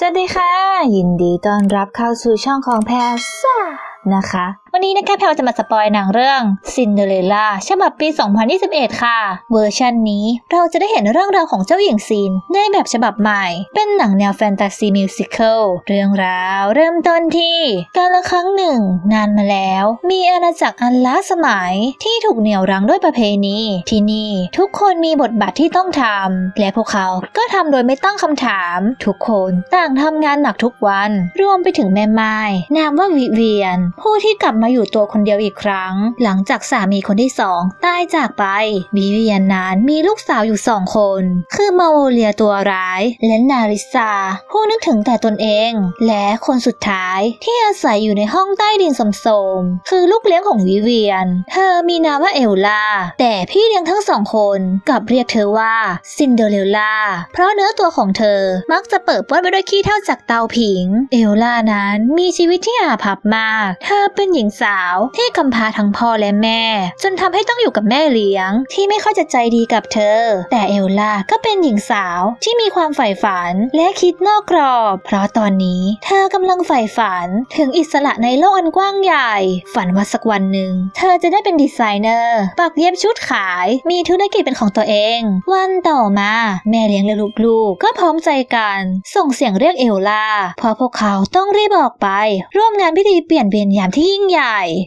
สวัสดีค่ะ ยินดีต้อนรับเข้าสู่ช่องของแพรซ่านะคะวันนี้นะคะแพรจะมาสปอยหนังเรื่อง Cinderella ฉบับปี 2021 ค่ะ เวอร์ชันนี้เราจะได้เห็นเรื่องราวของเจ้าหญิงซีนในแบบฉบับใหม่ เป็นหนังแนวแฟนตาซีมิวสิควลเรื่องราวเริ่มต้นที่การละครั้งหนึ่ง นานมาแล้ว มีอาณาจักรอันล้าสมัยที่ถูกเหนี่ยวรั้งด้วยประเพณี ที่นี่ทุกคนมีบทบาทที่ต้องทำและพวกเขาก็ทำโดยไม่ตั้งคำถาม ทุกคนต่างทำงานหนักทุกวัน รวมไปถึงแม่ไม้นามว่าวิเวียนผู้ที่กลับมาอยู่ตัวคนเดียวอีกครั้ง หลังจากสามีคนที่สองตายจากไปวิเวียนนั้นมีลูกสาวอยู่สองคน คือมาโวเลียตัวร้าย และนาริซาผู้นึกถึงแต่ตนเอง และคนสุดท้ายที่อาศัยอยู่ในห้องใต้ดินสมโสมคือลูกเลี้ยงของวิเวียน เธอมีนามว่าเอลลา แต่พี่เลี้ยงทั้งสองคนกลับเรียกเธอว่าซินเดอเรลล่า เพราะเนื้อตัวของเธอมักจะเปิดเปื้อนไปด้วยขี้เท่าจากเตาผิง เอลลานั้นมีชีวิตที่อาภัพมาก เธอเป็นหญิงสาว ที่กำพร้าทั้งพ่อและแม่ จนทำให้ต้องอยู่กับแม่เลี้ยง ที่ไม่ค่อยจะใจดีกับเธอ แต่เอลล่าก็เป็นหญิงสาวที่มีความใฝ่ฝันและคิดนอกกรอบ เพราะตอนนี้เธอกำลังใฝ่ฝันถึงอิสระในโลกอันกว้างใหญ่ ฝันว่าสักวันหนึ่ง เธอจะได้เป็นดีไซเนอร์ ปักเย็บชุดขาย มีธุรกิจเป็นของตัวเอง วันต่อมา แม่เลี้ยงและลูกๆ ก็พร้อมใจกัน ส่งเสียงเรียกเอลล่าเพราะพวกเขาต้องรีบออกไป ร่วมงานพิธีเปลี่ยนเวรยามที่ยิ่งใหญ่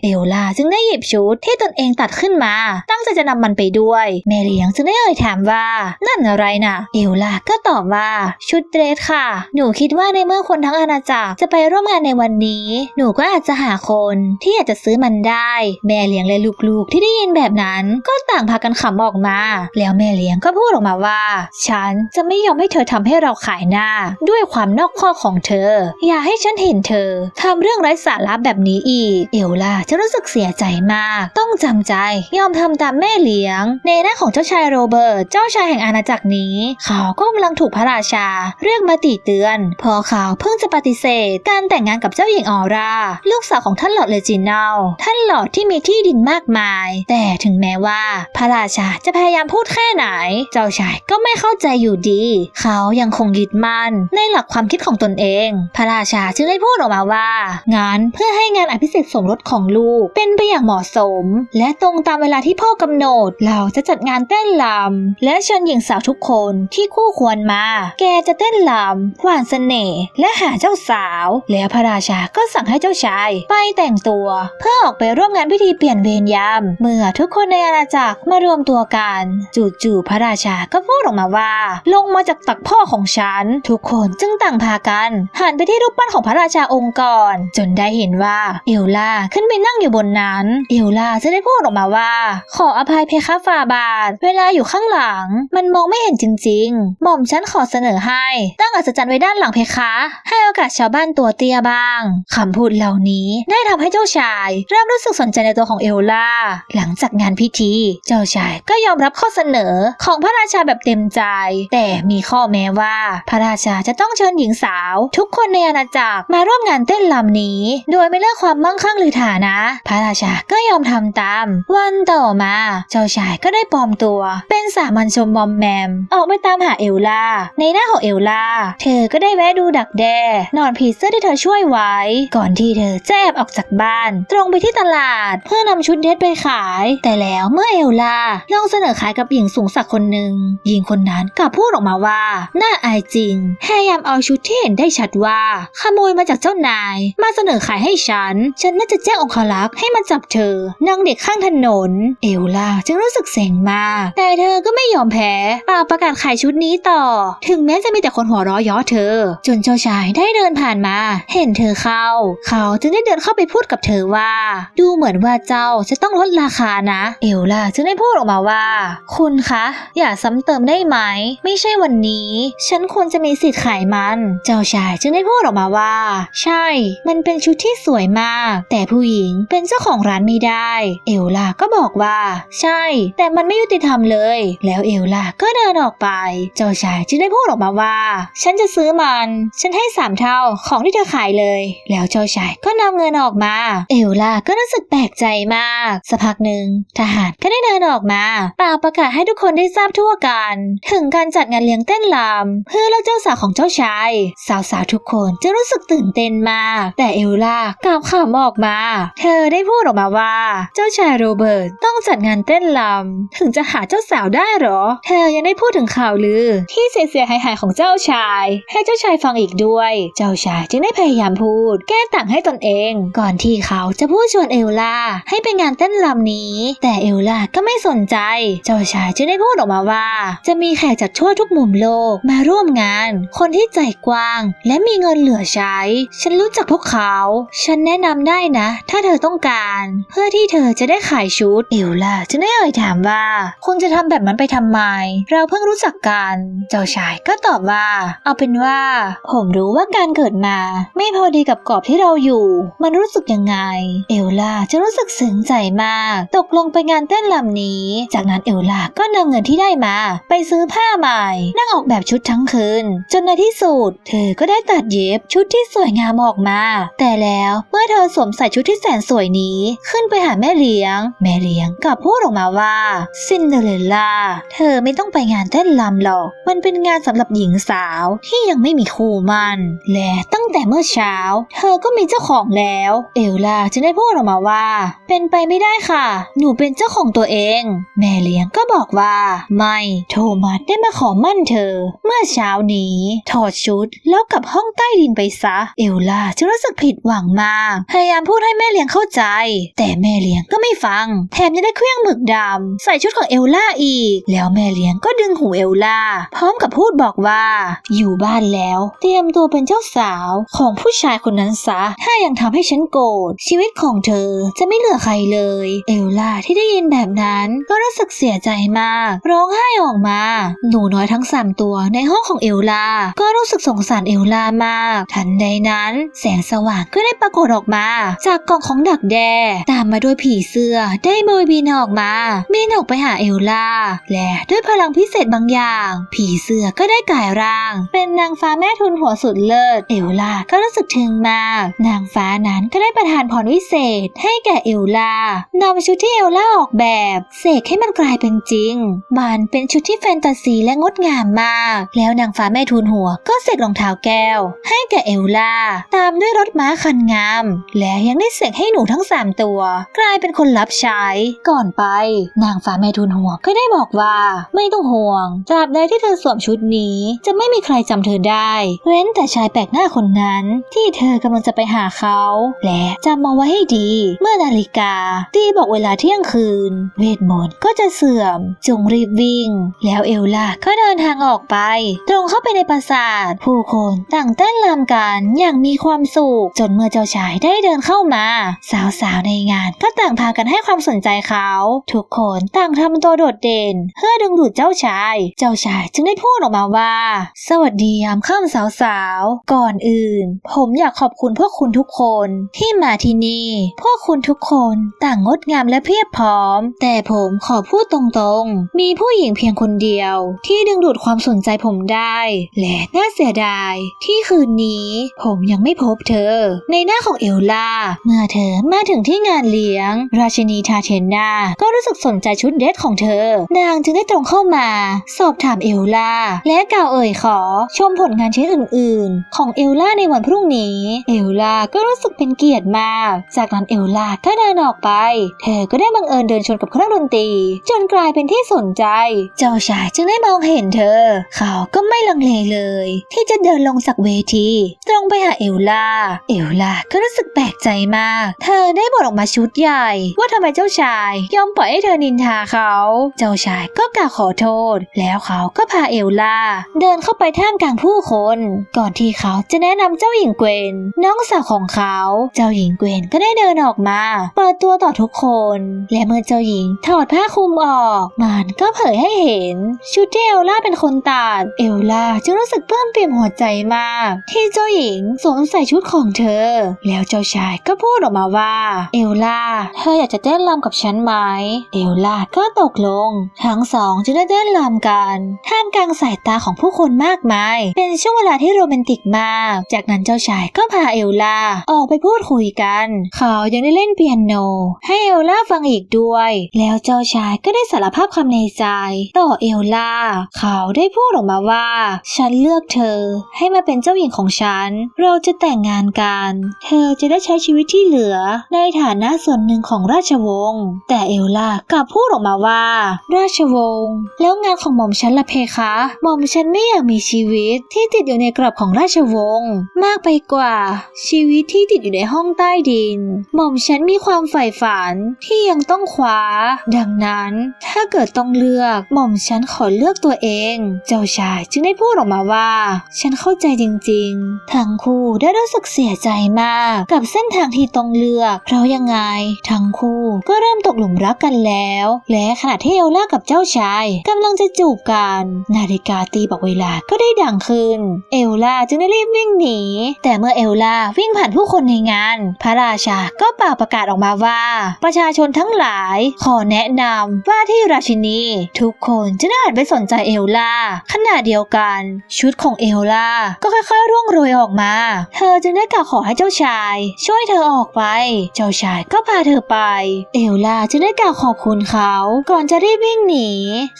เอลล่าจึงได้หยิบชุดที่ตนเองตัดขึ้นมา ตั้งใจจะนำมันไปด้วย แม่เลี้ยงจึงได้เอ่ยถามว่า นั่นอะไรน่ะเอลล่าก็ตอบว่าชุดเดรสค่ะ หนูคิดว่าในเมื่อคนทั้งอาณาจักรจะไปร่วมงานในวันนี้ หนูก็อาจจะหาคนที่อยากจะซื้อมันได้ แม่เลี้ยงและลูกๆ ที่ได้ยินแบบนั้น ก็ต่างพากันขำออกมา แล้วแม่เลี้ยงก็พูดออกมาว่า ฉันจะไม่ยอมให้เธอทำให้เราขายหน้า ด้วยความนอกข้อของเธอ อย่าให้ฉันเห็นเธอทำเรื่องไร้สาระแบบนี้อีกเอลล่าจะรู้สึกเสียใจมาก ต้องจำใจ ยอมทำตามแม่เลี้ยง ในหน้าของเจ้าชายโรเบิร์ต เจ้าชายแห่งอาณาจักรนี้ เขาก็กำลังถูกพระราชา เรียกมาติเตือน พอเขาเพิ่งจะปฏิเสธ การแต่งงานกับเจ้าหญิงออร่า ลูกสาวของท่านหลอดเลจินัลท่านหลอดที่มีที่ดินมากมาย แต่ถึงแม้ว่า พระราชาจะพยายามพูดแค่ไหน เจ้าชายก็ไม่เข้าใจอยู่ดี เขายังคงยึดมั่นในหลักความคิดของตนเอง พระราชาจึงได้พูดออกมาว่างานเพื่อให้งานอภิเษกสมรสของลูก เป็นไปอย่างเหมาะสม และตรงตามเวลาที่พ่อกำหนด เราจะจัดงานเต้นลำและเชิญหญิงสาวทุกคนที่คู่ควรมา แกจะเต้นลำหวานเสน่ห์และหาเจ้าสาว แล้วพระราชาก็สั่งให้เจ้าชาย ไปแต่งตัว เพื่อออกไปร่วมงานพิธีเปลี่ยนเวรยาม เมื่อทุกคนในอาณาจักรมารวมตัวกัน จู่ๆพระราชาก็พูดออกมาว่า ลงมาจากตักพ่อของฉัน ทุกคนจึงต่างพากันหันไปที่รูปปั้นของพระราชาองค์ก่อนจนได้เห็นว่าเอลล่าขึ้นไปนั่งอยู่บนนั้น เอลล่าจะได้พูดออกมาว่า ขออภัยเพคะฝ่าบาท เวลาอยู่ข้างหลัง มันมองไม่เห็นจริงๆ หม่อมฉันขอเสนอให้ ตั้งอัศจรรย์ไว้ด้านหลังเพคะ ให้โอกาสชาวบ้านตัวเตี้ยบ้างคำพูดเหล่านี้ได้ทำให้เจ้าชายเริ่มรู้สึกสนใจในตัวของเอลล่า หลังจากงานพิธี เจ้าชายก็ยอมรับข้อเสนอของพระราชาแบบเต็มใจ แต่มีข้อแม้ว่า พระราชาจะต้องเชิญหญิงสาว ทุกคนในอาณาจักรมาร่วมงานเต้นลำนี้ โดยไม่เลือกความมั่งคั่งหรือฐานะ พระราชาก็ยอมทำตาม วันต่อมา เจ้าชายก็ได้ปลอมตัว เป็นสามัญชนมอมแมม ออกไปตามหาเอลล่า ในหน้าของเอลล่า เธอก็ได้แวะดูดักแด้นอนผีเสื้อที่เธอช่วยไว้ ก่อนที่เธอจะแอบออกจากบ้าน ตรงไปที่ตลาด เพื่อนำชุดเดรสไปขาย แต่แล้วเมื่อเอลล่าลองเสนอขายกับหญิงสูงสักคนหนึ่งหญิงคนนั้นกลับพูดออกมาว่าน่าอายจริงพยายามเอาชุดที่เห็นได้ชัดว่า ขโมยมาจากเจ้านาย มาเสนอขายให้ฉัน ฉันน่าจะแจ้งองคลักษ์ให้มาจับเธอนางเด็กข้างถนน เอลล่าจึงรู้สึกเซ็งมาก แต่เธอก็ไม่ยอมแพ้ป่าประกาศขายชุดนี้ต่อ ถึงแม้จะมีแต่คนหัวเราะย้อเธอ จนเจ้าชายได้เดินผ่านมา เห็นเธอเข้า เขาจึงได้เดินเข้าไปพูดกับเธอว่า ดูเหมือนว่าเจ้าจะต้องลดราคานะ เอลล่าจึงได้พูดออกมาว่า คุณคะ อย่าซ้ำเติมได้ไหม ไม่ใช่วันนี้ ฉันควรจะมีสิทธิ์ขายมัน เจ้าชายจึงได้พูดออกมาว่า ใช่ มันเป็นชุดที่สวยมาก แต่ผู้หญิงเป็นเจ้าของร้านไม่ได้ เอลล่าก็บอกว่า ใช่ แต่มันไม่ยุติธรรมเลย แล้วเอลล่าก็เดินออกไป เจ้าชายจึงได้พูดออกมาว่า ฉันจะซื้อมัน ฉันให้สามเท่าของที่เธอขายเลย แล้วเจ้าชายก็นำเงินออกมา เอลล่าก็รู้สึกแปลกใจมากสักพักหนึ่งทหารก็ได้เดินออกมาป่าประกาศให้ทุกคนได้ทราบทั่วกัน ถึงการจัดงานเลี้ยงเต้นรำเพื่อเลือกเจ้าสาวของเจ้าชาย สาวๆทุกคนจะรู้สึกตื่นเต้นมาก แต่เอลล่ากล่าวขำออกมาเธอได้พูดออกมาว่า เจ้าชายโรเบิร์ตต้องจัดงานเต้นรำถึงจะหาเจ้าสาวได้หรอ เธอยังได้พูดถึงข่าวลือ ที่เสียๆหายๆของเจ้าชาย ให้เจ้าชายฟังอีกด้วย เจ้าชายจึงได้พยายามพูด แก้ต่างให้ตนเอง ก่อนที่เขาจะพูดชวนเอลล่าให้ไปงานเต้นรำนี้ แต่เอลล่าก็ไม่สนใจ เจ้าชายจึงได้พูดออกมาว่า จะมีแขกจากทั่วทุกมุมโลกมาร่วมงาน คนที่ใจกว้าง และมีเงินเหลือใช้ ฉันรู้จักพวกเขา ฉันแนะนำได้นะถ้าเธอต้องการ เพื่อที่เธอจะได้ขายชุดเอลล่าจึงได้เอ่ยถามว่า คุณจะทำแบบนั้นไปทำไม เราเพิ่งรู้จักกัน เจ้าชายก็ตอบว่า เอาเป็นว่า ผมรู้ว่าการเกิดมา ไม่พอดีกับกรอบที่เราอยู่ มันรู้สึกยังไง เอลล่าจะรู้สึกซึ้งใจมาก ตกลงไปงานเต้นลำนี้ จากนั้นเอลล่าก็นำเงินที่ได้มา ไปซื้อผ้าใหม่ นั่งออกแบบชุดทั้งคืน จนในที่สุด เธอก็ได้ตัดเย็บชุดที่สวยงามออกมา แต่แล้วเมื่อเธอสวมใส่ชุดที่แสนสวยนี้ขึ้นไปหาแม่เลี้ยง แม่เลี้ยงกลับพูดออกมาว่าซินเดอเรลล่าเธอไม่ต้องไปงานเต้นลำหรอก มันเป็นงานสำหรับหญิงสาวที่ยังไม่มีคู่มัน และตั้งแต่เมื่อเช้า เธอก็มีเจ้าของแล้ว เอลล่าจึงได้พูดออกมาว่า เป็นไปไม่ได้ค่ะ หนูเป็นเจ้าของตัวเอง แม่เลี้ยงก็บอกว่า ไม่โทมัสได้มาขอมั่นเธอ เมื่อเช้านี้ ถอดชุดแล้วกลับห้องใต้ดินไปซะ เอลล่าจึงรู้สึกผิดหวังมากพยายามพูดให้แม่เลี้ยงเข้าใจ แต่แม่เลี้ยงก็ไม่ฟัง แถมยังได้เครื่องหมึกดำใส่ชุดของเอลล่าอีก แล้วแม่เลี้ยงก็ดึงหูเอลล่า พร้อมกับพูดบอกว่า อยู่บ้านแล้ว เตรียมตัวเป็นเจ้าสาวของผู้ชายคนนั้นซะ ถ้ายังทำให้ฉันโกรธชีวิตของเธอจะไม่เหลือใครเลย เอลล่าที่ได้ยินแบบนั้นก็รู้สึกเสียใจมาก ร้องไห้ออกมา หนูน้อยทั้งสามตัวในห้องของเอลล่าก็รู้สึกสงสารเอลล่ามาก ทันใดนั้น แสงสว่างก็ได้ปรากฏออกมาจากากกล่องของดักแด้ตามมาด้วยผีเสื้อได้โบยบินออกมาบินออกไปหาเอลล่า และด้วยพลังพิเศษบางอย่าง ผีเสื้อก็ได้กลายร่าง เป็นนางฟ้าแม่ทุนหัวสุดเลิศเอลล่าก็รู้สึกทึงมาก นางฟ้านั้นก็ได้ประทานพรวิเศษให้แก่เอลล่านำชุดที่เอลล่าออกแบบเสกให้มันกลายเป็นจริง มันเป็นชุดที่แฟนตาซีและงดงามมาก แล้วนางฟ้าแม่ทุนหัวก็เสกรองเท้าแก้ว ให้แก่เอลล่า ตามด้วยรถม้าคันงาม และยังได้เสกให้หนูทั้งสามตัว กลายเป็นคนรับใช้ ก่อนไป นางฟ้าแม่ทุนหัวก็ได้บอกว่า ไม่ต้องห่วงตราบใดที่เธอสวมชุดนี้ จะไม่มีใครจำเธอได้ เว้นแต่ชายแปลกหน้าคนนั้น ที่เธอกำลังจะไปหาเขา และจำมาไว้ให้ดี เมื่อนาฬิกาตีบอกเวลาเที่ยงคืน เวทมนต์ก็จะเสื่อม จงรีบวิ่ง แล้วเอลล่าก็เดินทางออกไป ตรงเข้าไปในปราสาท ผู้คนต่างเต้นรำกันอย่างมีความสุขจนเมื่อเจ้าชายได้เดินเข้ามา สาวๆในงานก็ต่างพากันให้ความสนใจเขา ทุกคนต่างทำตัวโดดเด่น เพื่อดึงดูดเจ้าชาย เจ้าชายจึงได้พูดออกมาว่า สวัสดียามค่ำสาวๆ ก่อนอื่น ผมอยากขอบคุณพวกคุณทุกคนที่มาที่นี่ พวกคุณทุกคนต่างงดงามและเพียบพร้อม แต่ผมขอพูดตรงๆ มีผู้หญิงเพียงคนเดียว ที่ดึงดูดความสนใจผมได้ และน่าเสียดาย ที่คืนนี้ผมยังไม่พบเธอ ในหน้าของเอลล่าเมื่อเธอมาถึงที่งานเลี้ยง ราชินีทาเทนนา ก็รู้สึกสนใจชุดเดรสของเธอ นางจึงได้ตรงเข้ามา สอบถามเอลล่า และกล่าวเอ่ยขอ ชมผลงานชิ้นอื่น ๆ ของเอลล่าในวันพรุ่งนี้ เอลล่าก็รู้สึกเป็นเกียรติมาก จากนั้นเอลล่าก็เดินออกไป เธอก็ได้บังเอิญเดินชนกับเครื่องดนตรี จนกลายเป็นที่สนใจ เจ้าชายจึงได้มองเห็นเธอ เขาก็ไม่ลังเลเลย ที่จะเดินลงจากเวที ตรงไปหาเอลล่า เอลล่าก็รู้สึกแปลกใจมา เธอได้บอกออกมาชุดใหญ่ ว่าทำไมเจ้าชายยอมปล่อยให้เธอนินทาเขา เจ้าชายก็กล่าวขอโทษ แล้วเขาก็พาเอลล่า เดินเข้าไปท่ามกลางผู้คน ก่อนที่เขาจะแนะนำเจ้าหญิงเกวน น้องสาวของเขา เจ้าหญิงเกวนก็ได้เดินออกมา เปิดตัวต่อทุกคน และเมื่อเจ้าหญิงถอดผ้าคลุมออก มันก็เผยให้เห็น ชุดที่เอลล่าเป็นคนตัดเอลล่าจึงรู้สึกเพิ่มเปี่ยมหัวใจมาก ที่เจ้าหญิงสวมใส่ชุดของเธอ แล้วเจ้าชายก็ก็พูดออกมาว่า เอลล่า เธออยากจะเต้นรำกับฉันไหม เอลล่าก็ตกลง ทั้งสองจึงได้เต้นรำกันท่ามกลางสายตาของผู้คนมากมาย เป็นช่วงเวลาที่โรแมนติกมาก จากนั้นเจ้าชายก็พาเอลล่าออกไปพูดคุยกัน เขายังได้เล่นเปียโน ให้เอลล่าฟังอีกด้วย แล้วเจ้าชายก็ได้สารภาพคำในใจ ต่อเอลล่า เขาได้พูดออกมาว่า ฉันเลือกเธอ ให้มาเป็นเจ้าหญิงของฉัน เราจะแต่งงานกัน เธอจะได้ใช้ชีวิตที่เหลือในฐานะส่วนหนึ่งของราชวงศ์แต่เอลล่ากลับพูดออกมาว่า ราชวงศ์แล้วงานของหม่อมฉันละเพคะหม่อมฉันไม่อยากมีชีวิตที่ติดอยู่ในกรอบของราชวงศ์มากไปกว่า ชีวิตที่ติดอยู่ในห้องใต้ดิน หม่อมฉันมีความใฝ่ฝันที่ยังต้องคว้า ดังนั้นถ้าเกิดต้องเลือกหม่อมฉันขอเลือกตัวเอง เจ้าชายจึงได้พูดออกมาว่า ฉันเข้าใจจริงๆ ทั้งคู่ได้รู้สึกเสียใจมากกับเส้นทางที่ต้องเลือก เพราะยังไง ทั้งคู่ก็เริ่มตกหลุมรักกันแล้ว และขณะที่เอลล่ากับเจ้าชายกำลังจะจูบกัน นาฬิกาตีบอกเวลาก็ได้ดังขึ้น เอลล่าจึงได้รีบวิ่งหนี แต่เมื่อเอลล่าวิ่งผ่านผู้คนในงาน พระราชาก็เป่าประกาศออกมาว่า ประชาชนทั้งหลาย ขอแนะนำว่าที่ราชินี ทุกคนจะได้หันไปสนใจเอลล่าขณะเดียวกัน ชุดของเอลล่าก็ค่อยๆร่วงโรยออกมา เธอจึงได้กล่าวขอให้เจ้าชาย ช่วยเธอออกไป เจ้าชายก็พาเธอไป เอลล่าจึงได้กล่าวขอบคุณเขาก่อนจะรีบวิ่งหนี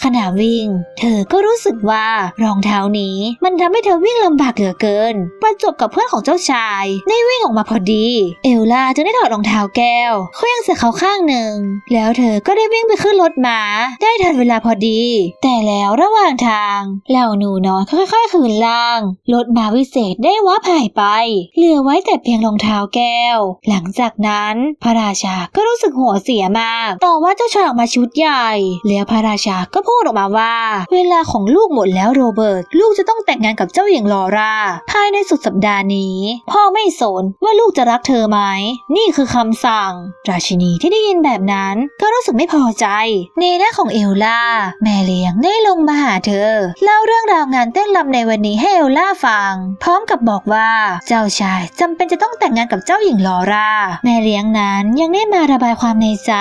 ขณะวิ่ง เธอก็รู้สึกว่ารองเท้านี้มันทำให้เธอวิ่งลำบากเหลือเกิน ประจบกับเพื่อนของเจ้าชายได้วิ่งออกมาพอดี เอลล่าจึงได้ถอดรองเท้าแก้วเคลื่องใส่เขาข้างหนึ่ง แล้วเธอก็ได้วิ่งไปขึ้นรถม้าได้ทันเวลาพอดี แต่แล้วระหว่างทางเหล่าหนูน้อยค่อยๆคืนล่างรถม้าวิเศษได้วับหายไป เหลือไว้แต่เพียงรองเท้าแก้วหลังจากนั้นพระราชาก็รู้สึกหัวเสียมาก ต่อว่าเจ้าชายออกมาชุดใหญ่ แล้วพระราชาก็พูดออกมาว่า เวลาของลูกหมดแล้วโรเบิร์ต ลูกจะต้องแต่งงานกับเจ้าหญิงลอร่า ภายในสุดสัปดาห์นี้ พ่อไม่สนว่าลูกจะรักเธอไหม นี่คือคำสั่ง ราชินีที่ได้ยินแบบนั้นก็รู้สึกไม่พอใจในหน้าของเอลล่า แม่เลี้ยงได้ลงมาหาเธอ เล่าเรื่องราวงานเต้นรำในวันนี้ให้เอลล่าฟัง พร้อมกับบอกว่าเจ้าชายจำเป็นจะต้องแต่งงานกับเจ้าหญิงลอร่าแม่เลี้ยงนั้นยังได้มาระบายความในใจ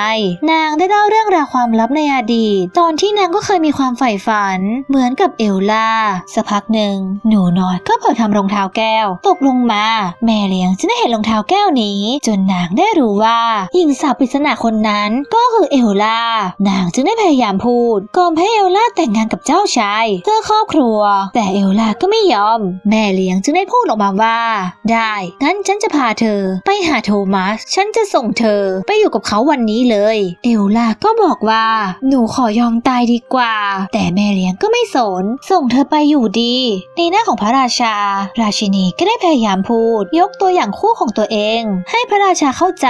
นางได้เล่าเรื่องราวความลับในอดีต ตอนที่นางก็เคยมีความใฝ่ฝัน เหมือนกับเอลล่าสักพักหนึ่ง หนูน้อยก็เผลอทำรองเท้าแก้ว ตกลงมา แม่เลี้ยงจึงได้เห็นรองเท้าแก้วนี้ จนนางได้รู้ว่าหญิงสาวปริศนาคนนั้นก็คือเอลล่านางจึงได้พยายามพูดก่อนให้เอลล่าแต่งงานกับเจ้าชายเพื่อครอบครัว แต่เอลล่าก็ไม่ยอม แม่เลี้ยงจึงได้พูดออกมาว่า ได้งั้นฉันจะพาเธอไปหาโทมัส ฉันจะส่งเธอไปอยู่กับเขาวันนี้เลย เอลล่าก็บอกว่า หนูขอยอมตายดีกว่า แต่แม่เลี้ยงก็ไม่สน ส่งเธอไปอยู่ดี ในหน้าของพระราชา ราชินีก็ได้พยายามพูด ยกตัวอย่างคู่ของตัวเอง ให้พระราชาเข้าใจ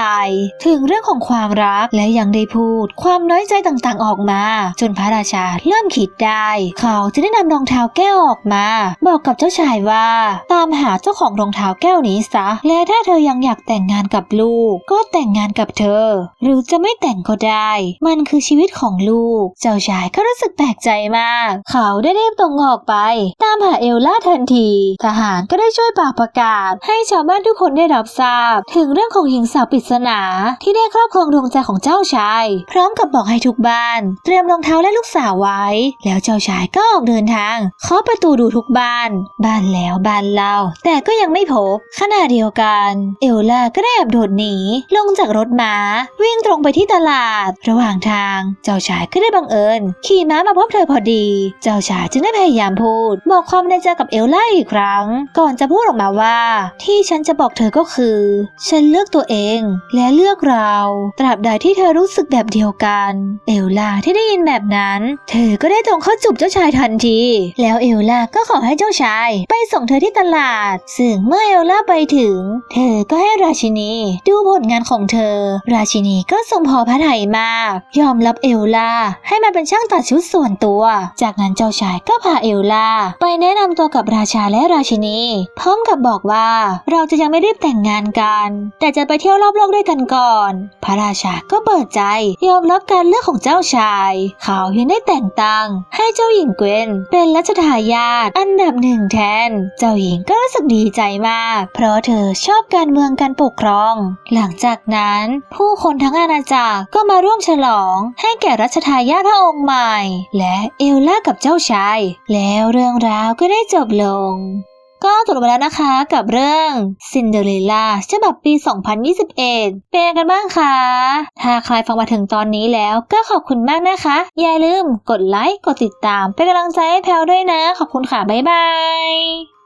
ถึงเรื่องของความรักและยังได้พูด ความน้อยใจต่างๆออกมา จนพระราชาเริ่มคิดได้ เขาจะได้นำรองเท้าแก้วออกมา บอกกับเจ้าชายว่า ตามหาเจ้าของรองเท้าแก้วนี้ซะ และถ้าเธอยังอยากแต่งงงานกับลูก ก็แต่งงานกับเธอ หรือจะไม่แต่งก็ได้ มันคือชีวิตของลูก เจ้าชายก็รู้สึกแปลกใจมาก เขาได้รีบตรงออกไป ตามหาเอลล่าทันที ทหารก็ได้ช่วยปากประกาศ ให้ชาวบ้านทุกคนได้รับทราบ ถึงเรื่องของหญิงสาวปริศนาที่ได้ครอบครองดวงใจของเจ้าชาย พร้อมกับบอกให้ทุกบ้าน เตรียมรองเท้าและลูกสาวไว้ แล้วเจ้าชายก็ออกเดินทางเคาะประตูดูทุกบ้าน บ้านแล้วบ้านเล่าแต่ก็ยังไม่พบขณะเดียวกัน เอลล่าก็ได้แอบโดดหนีลงจากรถม้า วิ่งตรงไปที่ตลาด ระหว่างทางเจ้าชายก็ได้บังเอิญ ขี่ม้ามาพบเธอพอดี เจ้าชายจึงได้พยายามพูด บอกความในใจกับเอลล่าอีกครั้ง ก่อนจะพูดออกมาว่า ที่ฉันจะบอกเธอก็คือ ฉันเลือกตัวเองและเลือกเรา ตราบใดที่เธอรู้สึกแบบเดียวกัน เอลล่าที่ได้ยินแบบนั้น เธอก็ได้ตรงเข้าจูบเจ้าชายทันที แล้วเอลล่าก็ขอให้เจ้าชาย ไปส่งเธอที่ตลาด ซึ่งเมื่อเอลล่าไปถึง เธอก็ให้ราชนี ดูผลงานของเธอ ราชินีก็ทรงพอพระทัยมาก ยอมรับเอลล่าให้มาเป็นช่างตัดชุดส่วนตัว จากนั้นเจ้าชายก็พาเอลล่าไปแนะนำตัวกับราชาและราชินี พร้อมกับบอกว่าเราจะยังไม่รีบแต่งงานกัน แต่จะไปเที่ยวรอบโลกด้วยกันก่อน พระราชาก็เปิดใจ ยอมรับการเลือกของเจ้าชาย เขายังได้แต่งตั้ง ให้เจ้าหญิงเกวนเป็นรัชทายาทอันดับหนึ่งแทน เจ้าหญิงก็รู้สึกดีใจมาก เพราะเธอชอบการเมืองการปกกครอง หลังจากนั้น ผู้คนทั้งอาณาจักรก็มาร่วมฉลอง ให้แก่รัชทายาทพระองค์ใหม่ และเอลล่ากับเจ้าชาย แล้วเรื่องราวก็ได้จบลงก็จบไปแล้วนะคะกับเรื่องซินเดอเรลล่าฉบับปี 2021 เป็นกันบ้างคะถ้าใครฟังมาถึงตอนนี้แล้วก็ขอบคุณมากนะคะ อย่าลืมกดไลค์ กดติดตาม เป็นกำลังใจให้แพลวด้วยนะ ขอบคุณค่ะ บ๊ายบาย